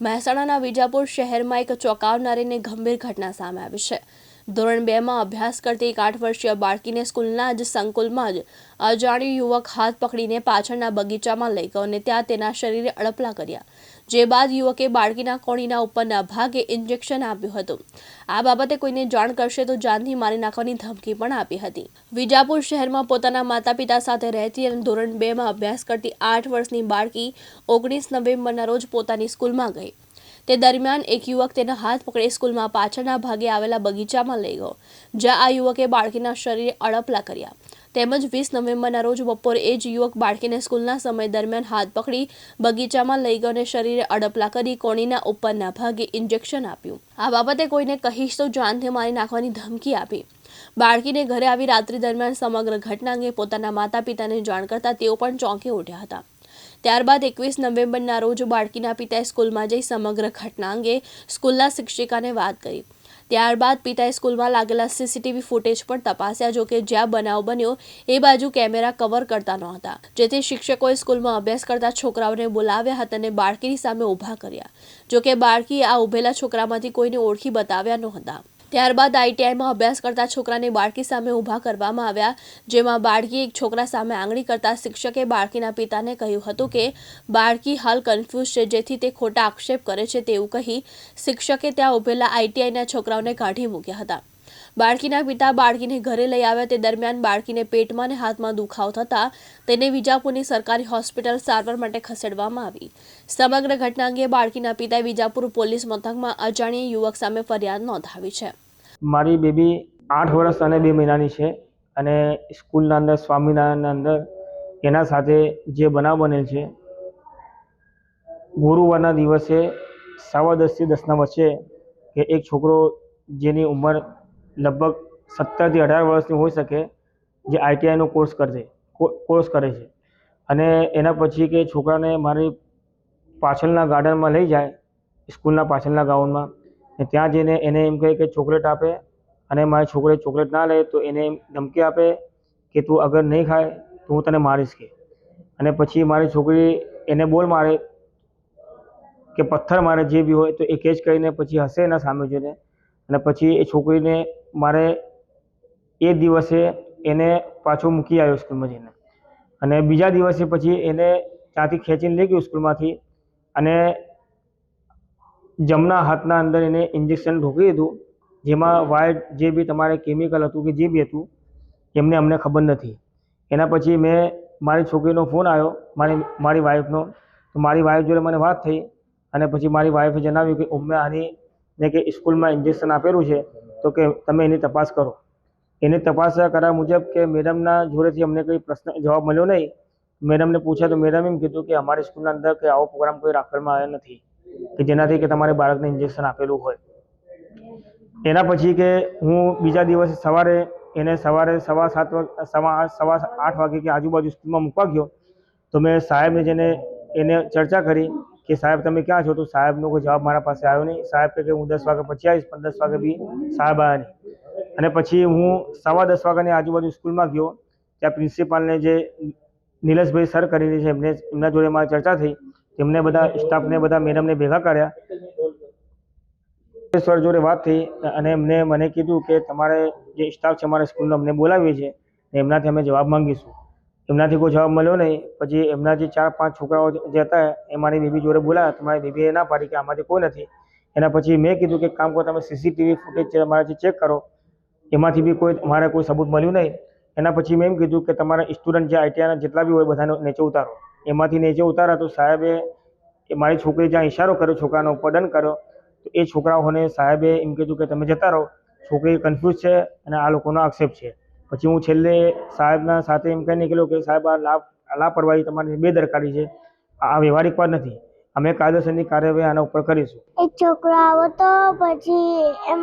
મહેસાણાના વિજાપુર શહેરમાં એક ચોંકાવનારીની ગંભીર ઘટના સામે આવી છે. ધોરણ બેમાં અભ્યાસ કરતી એક આઠ વર્ષીય બાળકીને સ્કૂલના જ સંકુલમાં જ અજાણ્યો યુવક હાથ પકડીને પાછળના બગીચામાં લઈ ગયો અને ત્યાં તેના શરીરે અડપલા કર્યા. જે બાદ યુવકે બાળકીના કોણીના ઉપરના ભાગે ઇન્જેક્શન આપ્યું હતું. આ બાબતે કોઈને જાણ કરશે તો જાનથી મારી નાખવાની ધમકી પણ આપી હતી. વિજાપુર શહેરમાં પોતાના માતા પિતા સાથે રહેતી અને ધોરણ બેમાં અભ્યાસ કરતી આઠ વર્ષની બાળકી ઓગણીસ નવેમ્બરના રોજ પોતાની સ્કૂલમાં ગઈ. તે દરમિયાન એક યુવક તેને હાથ પકડી સ્કૂલમાં પાછળના ભાગે આવેલા બગીચામાં લઈ ગયો, જ્યાં આ યુવકે બાળકીના શરીરે અડપલા કર્યા. તેમજ વીસ નવેમ્બરના રોજ બપોરે એ જ યુવક બાળકીને સ્કૂલના સમય દરમિયાન હાથ પકડી બગીચામાં લઈ ગયો અને શરીરે અડપલા કરી કોણીના ઉપરના ભાગે ઇન્જેક્શન આપ્યું. આ બાબતે કોઈને કહીશ તો જાનથી મારી નાખવાની ધમકી આપી. બાળકીને ઘરે આવી રાત્રિ દરમિયાન સમગ્ર ઘટના અંગે પોતાના માતા પિતાને જાણ કરતા તેઓ પણ ચોંકી ઉઠ્યા હતા. ત્યારબાદ એકવીસ નવેમ્બરના રોજ બાળકીના પિતાએ સ્કૂલમાં જઈ સમગ્ર ઘટના અંગે સ્કૂલના શિક્ષિકાને વાત કરી. ત્યારબાદ પિતાએ સ્કૂલમાં લાગેલા સીસીટીવી ફૂટેજ પણ તપાસ્યા, જો કે જ્યાં બનાવ બન્યો એ બાજુ કેમેરા કવર કરતા નહોતા. જેથી શિક્ષકોએ સ્કૂલમાં અભ્યાસ કરતા છોકરાઓને બોલાવ્યા હતા અને બાળકીની સામે ઊભા કર્યા. જો કે બાળકી આ ઊભેલા છોકરામાંથી કોઈને ઓળખી બતાવ્યા નહોતા. ત્યારબાદ આઈટીઆઈમાં અભ્યાસ કરતા છોકરાને બાળકી સામે ઊભા કરવામાં આવ્યા, જેમાં બાળકી એક છોકરા સામે આંગળી કરતા શિક્ષકે બાળકીના પિતાને કહ્યું હતું કે, બાળકી હાલ કન્ફ્યુઝ છે, જેથી તે ખોટા આક્ષેપ કરે છે, તેવું કહી શિક્ષકે ત્યાં ઊભેલા આઈટીઆઈના છોકરાઓને કાઢી મૂક્યા હતા. બાળકીના પિતા બાળકીને ઘરે લઈ આવ્યા. તે દરમિયાન બાળકીને પેટમાં અને હાથમાં દુખાવો થતા તેને વિજાપુરની સરકારી હોસ્પિટલ સારવાર માટે ખસેડવામાં આવી. સમગ્ર ઘટના અંગે બાળકીના પિતાએ વિજાપુર પોલીસ મથકમાં અજાણ્યા યુવક સામે ફરિયાદ નોંધાવી છે. મારી બેબી આઠ વર્ષ અને બે મહિનાની છે અને સ્કૂલના અંદર, સ્વામિનારાયણના અંદર એના સાથે જે બનાવ બનેલ છે, ગુરુવારના દિવસે સવા દસથી દસના વચ્ચે કે એક છોકરો જેની ઉંમર લગભગ સત્તરથી અઢાર વર્ષની હોઈ શકે, જે આઈટીઆઈનો કોર્સ કરશે કોર્સ કરે છે. અને એના પછી કે છોકરાને મારી પાછળના ગાર્ડનમાં લઈ જાય, સ્કૂલના પાછળના ગ્રાઉન્ડમાં ને ત્યાં જઈને એને એમ કહે કે ચોકલેટ આપે અને મારી છોકરી ચોકલેટ ના લે તો એને ધમકી આપે કે તું અગર નહીં ખાય તો હું તને મારીશ કે. અને પછી મારી છોકરી એને બોલ મારે કે પથ્થર મારે જે બી હોય તો એ કેચ કરીને પછી હશે એના સામે જોઈને. અને પછી એ છોકરીને મારે એ દિવસે એને પાછો મૂકી આવ્યો સ્કૂલમાં જઈને. અને બીજા દિવસે પછી એને ત્યાંથી ખેંચીને લઈ ગયો સ્કૂલમાંથી. અને જમણા હાથના અંદર એને ઇન્જેક્શન ઢોકી દીધું. જેમાં વાયર જે બી તમારે કેમિકલ હતું કે જે બી હતું, એમને અમને ખબર નથી. એના પછી મેં મારી છોકરીનો ફોન આવ્યો, મારી મારી વાઈફનો તો મારી વાઈફ જોડે મને વાત થઈ અને પછી મારી વાઈફે જણાવ્યું કે ઉમ્મે આની ને કે સ્કૂલમાં ઇન્જેક્શન આપેલું છે, તો કે તમે એની તપાસ કરો. એની તપાસ કર્યા મુજબ કે મેડમના જોડેથી અમને કંઈ પ્રશ્ન, જવાબ મળ્યો નહીં. મેડમને પૂછ્યા તો મેડમ એમ કીધું કે અમારી સ્કૂલના અંદર કે આવો પ્રોગ્રામ કોઈ રાખવામાં આવ્યો નથી. કે જેનાથી કે તમારે બાળકને ઇન્જેક્શન આપેલું હોય. એના પછી કે હું બીજા દિવસે સવારે એને સવારે સવા સાત સવા સવા આઠ વાગે કે આજુબાજુ સ્કૂલમાં મૂકવા ગયો, તો મેં સાહેબને જેને એને ચર્ચા કરી કે સાહેબ તમે ક્યાં છો? તો સાહેબનો કોઈ જવાબ મારા પાસે આવ્યો નહીં. સાહેબ કે હું દસ વાગે પછી આવીશ, પણ દસ વાગે બી સાહેબ આવ્યા નહીં. અને પછી હું સવા દસ વાગ્યાની આજુબાજુ સ્કૂલમાં ગયો, ત્યાં પ્રિન્સિપાલને જે નિલેશભાઈ સર કરીને છે એમને, એમના જોડે મારી ચર્ચા થઈ તેમને બધા સ્ટાફને બધા મેડમને ભેગા કર્યા. સર જોડે વાત થઈ અને એમને મને કીધું કે તમારે જે સ્ટાફ છે અમારા સ્કૂલનો અમને બોલાવીએ છે એમનાથી અમે જવાબ માંગીશું. એમનાથી કોઈ જવાબ મળ્યો નહીં. પછી એમના જે ચાર પાંચ છોકરાઓ જે હતા એ મારી બેબી જોડે બોલાવ્યા તો મારી બેબીએ ના પાડી કે આમાંથી કોઈ નથી. એના પછી મેં કીધું કે કામ કરો, તમે સીસીટીવી ફૂટેજ છે અમારાથી ચેક કરો. એમાંથી બી કોઈ, મારે કોઈ સબૂત મળ્યું નહીં. એના પછી મેં એમ કીધું કે તમારા સ્ટુડન્ટ જે આઈટીઆઈના જેટલા બી હોય બધાને નીચે ઉતારો. એમાંથી નીચે ઉતારા તો સાહેબે એ મારી છોકરી જ્યાં ઇશારો કર્યો, છોકરાનો પડન કર્યો, તો એ છોકરાઓને સાહેબે એમ કીધું કે તમે જતા રહો. છોકરી કન્ફ્યુઝ છે અને આ લોકોનો આક્ષેપ છે. પછી હું છેલ્લે સાહેબના સાથે એમ કહી નીકળ્યો કે સાહેબ, આ લાભ લાપરવાહી તમારી બેદરકારી છે. આ વ્યવહારિક વાત નથી. અમે કાયદેસરની કાર્યવાહી આના ઉપર કરીશું. એક છોકરો આવ્યો તો પછી એમ,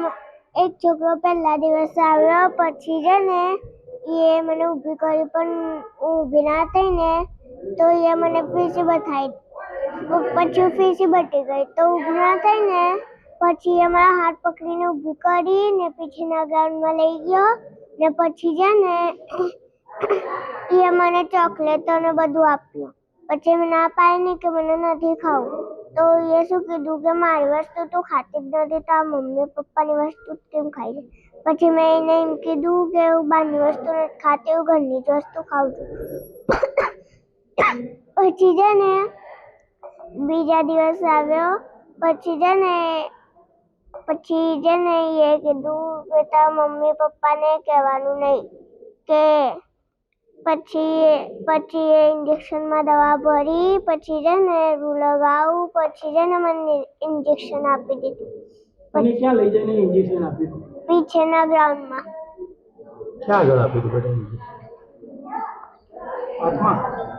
એક છોકરો પહેલા દિવસે આવ્યો, પછી છે ને એ મને ઊભી કરી પણ હું ઊભી ના થઈ ને તો એ મને ફીસી બતાવી પછી ફીસી બટી ગઈ. તો ઊભી ના થઈ ને, પછી એ મારા હાથ પકડીને ઊભું કરી ને પીછીના ગ્રાઉન્ડમાં લઈ ગયો ને પછી છે ને, એ મને ચોકલેટો ને બધું આપ્યું. પછી મેં ના પાય નહીં કે મને નથી ખાવું. તો એ શું કીધું કે મારી વસ્તુ તું ખાતી જ નથી, તો આ મમ્મી પપ્પાની વસ્તુ કેમ ખાઈ છે? પછી મેં એને એમ કીધું કે હું બહારની વસ્તુ નથી ખાતી, હું ઘરની જ વસ્તુ ખાઉં છું. પછી છે ને બીજા દિવસ આવ્યો. પછી છે ને પછી છે ને એ કીધું કે તારા મમ્મી પપ્પાને કહેવાનું નહીં કે પછી પછી એ ઇન્જેક્શનમાં દવા ભરી પછી છે ને રૂ લગાવું પછી છે ને મને ઇન્જેક્શન આપી દીધું. અને ક્યાં લઈ જઈને ઇન્જેક્શન આપ્યું પીછેના ગ્રાઉન્ડમાં. ક્યાં આગળ આપ્યું બેટા? હાથમાં?